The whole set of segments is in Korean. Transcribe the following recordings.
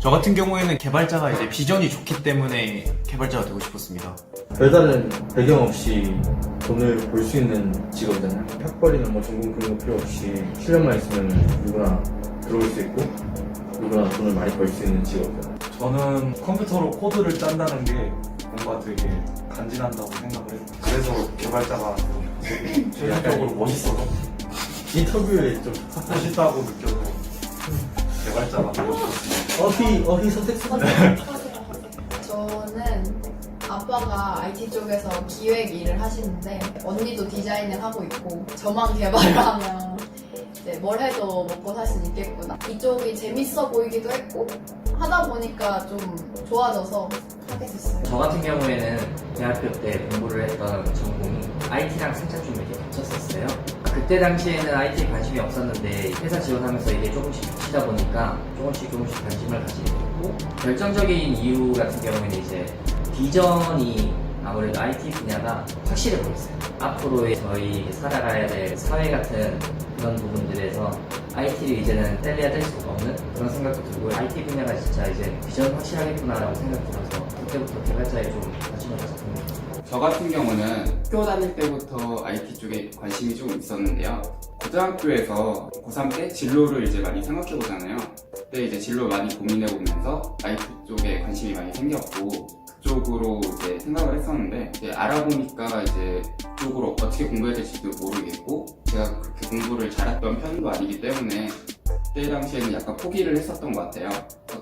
저 같은 경우에는 개발자가 이제 비전이 좋기 때문에 개발자가 되고 싶었습니다. 별다른 배경 없이 돈을 벌 수 있는 직업이잖아요. 학벌이나 뭐 전공 그런 거 필요 없이 실력만 있으면 누구나 들어올 수 있고 누구나 돈을 많이 벌 수 있는 직업이잖아요. 저는 컴퓨터로 코드를 짠다는 게 뭔가 되게 간지난다고 생각을 해요. 그래서 개발자가 되게 전략적으로 멋있어서 인터뷰에 좀 멋있다고 느껴서 개발자가 되고 싶었습니다. 어휘 어휘 선택습니다. 저는 아빠가 IT 쪽에서 기획 일을 하시는데 언니도 디자인을 하고 있고 저만 개발을 하면 이제 뭘 해도 먹고 살 수 있겠구나. 이쪽이 재밌어 보이기도 했고 하다 보니까 좀 좋아져서 하게 됐어요. 저 같은 경우에는 대학교 때 공부를 했던 전공이 IT랑 살짝 좀 겹쳤었어요. 그때 당시에는 IT에 관심이 없었는데 회사 지원하면서 이게 조금씩 겹치다 보니까 조금씩 조금씩 관심을 가지게 됐고 결정적인 이유 같은 경우에는 이제 비전이 아무래도 IT 분야가 확실해 보였어요. 앞으로의 저희 살아가야 될 사회 같은 그런 부분들에서 IT를 이제는 뗄래야 뗄 수가 없는 그런 생각도 들고 IT 분야가 진짜 이제 비전 확실하겠구나라고 생각이 들어서 그때부터 개발자에 좀 관심을 가졌습니다. 저 같은 경우는 학교 다닐 때부터 IT 쪽에 관심이 조금 있었는데요. 고등학교에서 고3 때 진로를 이제 많이 생각해 보잖아요. 그때 이제 진로 많이 고민해 보면서 IT 쪽에 관심이 많이 생겼고 그쪽으로 이제 생각을 했었는데 이제 알아보니까 이제 그쪽으로 어떻게 공부해야 될지도 모르겠고 제가 그렇게 공부를 잘했던 편도 아니기 때문에 그때 당시에는 약간 포기를 했었던 것 같아요.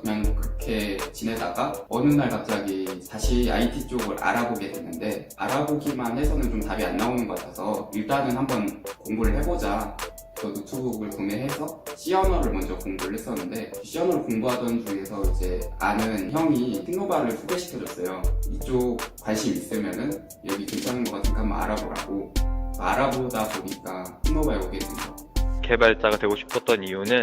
그냥 그렇게 지내다가 어느 날 갑자기 다시 IT 쪽을 알아보게 됐는데 알아보기만 해서는 좀 답이 안 나오는 것 같아서 일단은 한번 공부를 해보자. 저 노트북을 구매해서 C 언어를 먼저 공부를 했었는데 C 언어를 공부하던 중에서 이제 아는 형이 틱노바를 소개시켜줬어요. 이쪽 관심 있으면은 여기 괜찮은 것 같으니까 한번 알아보라고 알아보다 보니까 틱노바에 오게 된 거. 개발자가 되고 싶었던 이유는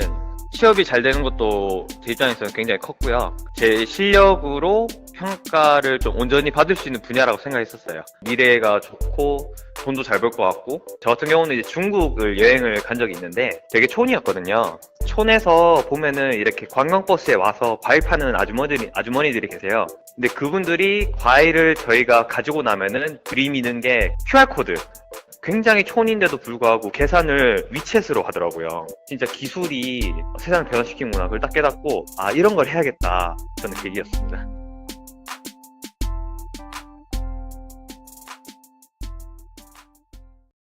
취업이 잘 되는 것도 제 입장에서는 굉장히 컸고요. 제 실력으로 평가를 좀 온전히 받을 수 있는 분야라고 생각했었어요. 미래가 좋고 돈도 잘 벌 것 같고 저 같은 경우는 이제 중국을 여행을 간 적이 있는데 되게 촌이었거든요. 촌에서 보면은 이렇게 관광버스에 와서 과일 파는 아주머니들이, 아주머니들이 계세요. 근데 그분들이 과일을 저희가 가지고 나면은 그림이는 게 QR코드 굉장히 촌인데도 불구하고 계산을 위챗으로 하더라고요. 진짜 기술이 세상을 변화시키는구나. 그걸 딱 깨닫고, 아, 이런 걸 해야겠다. 저는 계기였습니다.